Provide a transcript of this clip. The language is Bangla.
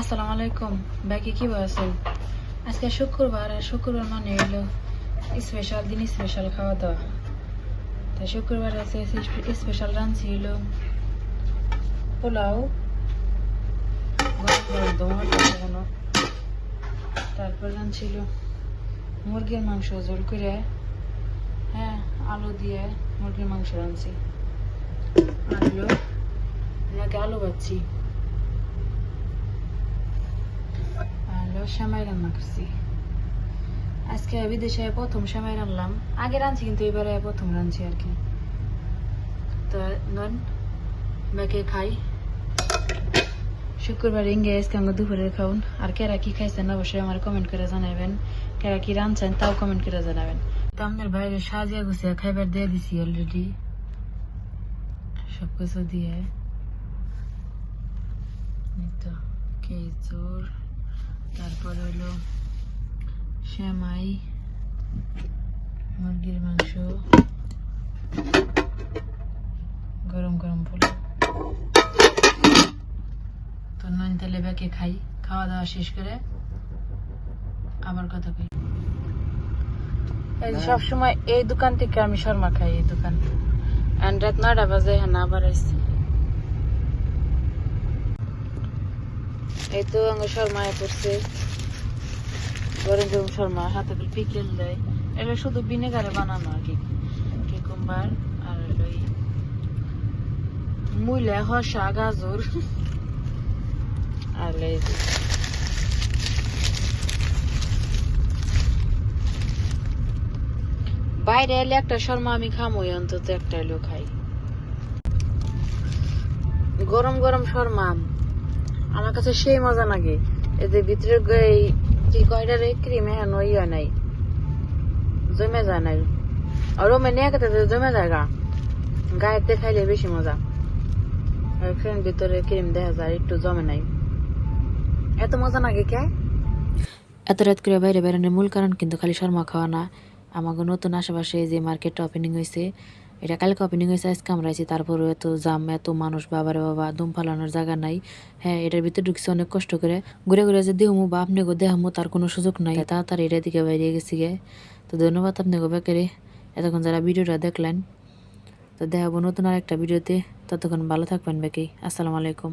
আসসালামু আলাইকুম। বাকি কি আছেন আজকে শুক্রবার, আর শুক্রবার মানে হলো স্পেশাল দিন স্পেশাল খাওয়া দাওয়া তাই শুক্রবার আছে স্পেশাল রাঁধছি হলো পোলাও তারপর রাঁধছিল মুরগির মাংস ঝোল করে হ্যাঁ আলু দিয়ে মুরগির মাংস হলো নাকি আলু বাচ্ছি করছি। আজকে বিদেশে প্রথম আগে রাঁধছি কিন্তু এবারে প্রথম রাঁধছি আর কি। তো নন মেখে খাই। শুক্রবার ইঙ্গে আজকে আমাকে দুপুরের খাউন আর কেরা কি খাইছেন অবশ্যই আমার কমেন্ট করে জানাবেন কেরা কি রাঁধছেন তাও কমেন্ট করে জানাবেন। তো আপনার বাইরে সাজিয়া গুছিয়ে খাইবার দিয়ে দিছি অলরেডি সব কিছু দিয়ে তারপর হলো শ্যামাই মুরগির মাংস গরম গরম পোলাও। তো নুন তেলে বেঁকে খাই খাওয়া দাওয়া শেষ করে আবার কথা কই। এই সবসময় এই দোকান থেকে আমি শর্মা খাই এই দোকান। অ্যান্ড রাত নয়টা বাজে হ্যাঁ আবার আসছি। এই তো আঙ্গ শর্মায় পড়ছে গরম গরম শর্মা, হাতে করে পিকেল দেয়। এটা শুধু ভিনেগারে বানানো আর কি। কিকুম্বার আর এই মূলা হসা গাজর। আর এই বাইরে এলে একটা শর্মা আমি খামোই, অন্তত একটা এলেও খাই। গরম গরম শর্মা। আমার কাছে সেই মজা লাগে। এদের ভিতরে গ- এই কি কয়টা রে ক্রিম হ্যাঁ নই হয় নাই। জমে যায় নাই। আর রোমে নিয়ে খেতে তো জমে যায় গা। গায়েতে খাইলে বেশি মজা। আর ফ্রেন্ড ভিতরে ক্রিম দেখা যায়, একটু জমে নাই। এত মজা লাগে কে? এত রাত করে বাইরে বেড়ানোর মূল কারণ কিন্তু খালি শর্মা খাওয়া না। আমাকে নতুন আশেপাশে যে মার্কেটটা ওপেনিং হয়েছে এটা কালকে ওপেনিং হয়েছে, আজকে আমরা আছি। তারপরে এত জাম, এত মানুষ, বাবারে বাবা, দুম ফালানোর জায়গা নাই। হ্যাঁ এটার ভিতরে ঢুকছে অনেক কষ্ট করে। ঘুরে ঘুরে যে দেহমু বা আপনি গো দেহমু, তার কোনো সুযোগ নাই। তাড়াতাড়ি এটা দিকে বাইরে গেছি গে। তো ধন্যবাদ আপনি গো বেকারে এতক্ষণ যারা ভিডিওটা দেখলেন, তো দেখাবো নতুন আর একটা ভিডিওতে। ততক্ষণ ভালো থাকবেন বেকি আসসালামু আলাইকুম।